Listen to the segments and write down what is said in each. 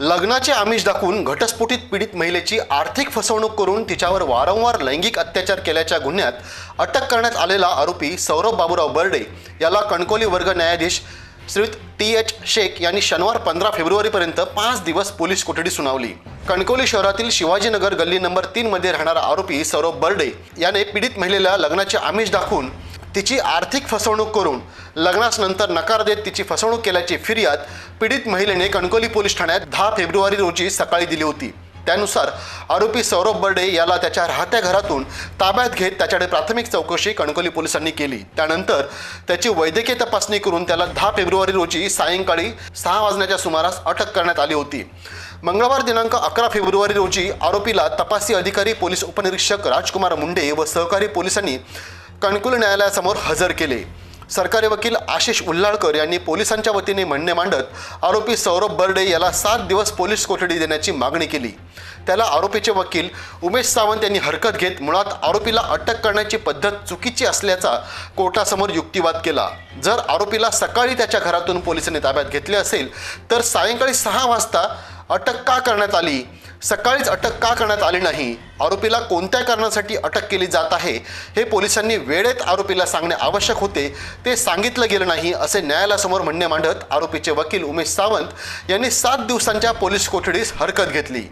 लग्नाचे आमिष दाखवून घटस्फोटीत पीडित महिलेची आर्थिक फसवणूक करून तिच्यावर वारंवार लैंगिक अत्याचार केल्याच्या गुन्ह्यात अटक करण्यात आलेला आरोपी सौरभ बाबूराव बर्डे याला कणकोली वर्ग न्यायाधीश श्रीत टी एच शेख यांनी शनिवार पंधरा फेब्रुवारीपर्यंत पाच दिवस पोलीस कोठडी सुनावली. कणकोली शहरातील शिवाजीनगर गल्ली नंबर तीनमध्ये राहणारा आरोपी सौरभ बर्डे याने पीडित महिलेला लग्नाचे आमिष दाखवून तिची आर्थिक फसवणूक करून लग्नास नंतर नकार देत तिची फसवणूक केल्याची फिर्याद पीडित महिलेने कणकोली पोलीस ठाण्यात दहा फेब्रुवारी रोजी सकाळी दिली होती. त्यानुसार आरोपी सौरभ बर्डे याला त्याच्या राहत्या घरातून ताब्यात घेत त्याच्याकडे प्राथमिक चौकशी कणकोली पोलिसांनी केली. त्यानंतर त्याची वैद्यकीय तपासणी करून त्याला दहा फेब्रुवारी रोजी सायंकाळी सहा वाजण्याच्या सुमारास अटक करण्यात आली होती. मंगळवार दिनांक अकरा फेब्रुवारी रोजी आरोपीला तपासी अधिकारी पोलीस उपनिरीक्षक राजकुमार मुंडे व सहकारी पोलिसांनी कणकुल न्यायालयासमोर हजर केले. सरकारी वकील आशिष उल्हाळकर यांनी पोलिसांच्या वतीने म्हणणे मांडत आरोपी सौरभ बर्डे याला सात दिवस पोलीस कोठडी देण्याची मागणी केली. त्याला आरोपीचे वकील उमेश सावंत यांनी हरकत घेत मुळात आरोपीला अटक करण्याची पद्धत चुकीची असल्याचा कोर्टासमोर युक्तिवाद केला. जर आरोपीला सकाळी त्याच्या घरातून पोलिसांनी ताब्यात घेतले असेल तर सायंकाळी सहा वाजता अटक का करण्यात आली? सकाळीच अटक का करण्यात आली नाही? आरोपीला कोणत्या कारणासाठी अटक केली जात आहे? हे पोलिसांनी वेळेत आरोपीला सांगणे आवश्यक होते. ते सांगितलं गेलं नाही असे न्यायालयासमोर म्हणणे मांडत आरोपीचे वकील उमेश सावंत यांनी सात दिवसांच्या पोलीस कोठडीस हरकत घेतली.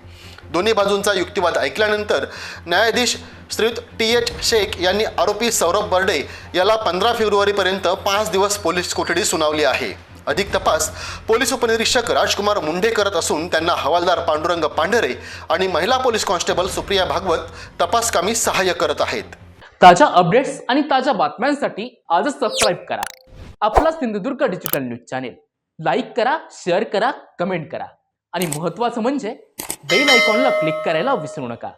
दोन्ही बाजूंचा युक्तिवाद ऐकल्यानंतर न्यायाधीश श्रीयुत टी एच शेख यांनी आरोपी सौरभ बर्डे याला पंधरा फेब्रुवारीपर्यंत पाच दिवस पोलीस कोठडी सुनावली आहे. अधिक तपास. पोलीस उपनिरीक्षक राजकुमार मुंडे करत असून त्यांना हवालदार पांडुरंग पांढरे आणि महिला पोलीस कॉन्स्टेबल सुप्रिया भागवत तपास कामी सहाय्य करत आहेत. ताज्या अपडेट्स आणि ताज्या बातम्यांसाठी आजच सबस्क्राईब करा. आपला Sindhudurg digital news channel like करा शेअर करा कमेंट करा. आणि महत्त्वाचं म्हणजे बेल आयकॉनला क्लिक करायला विसरू नका.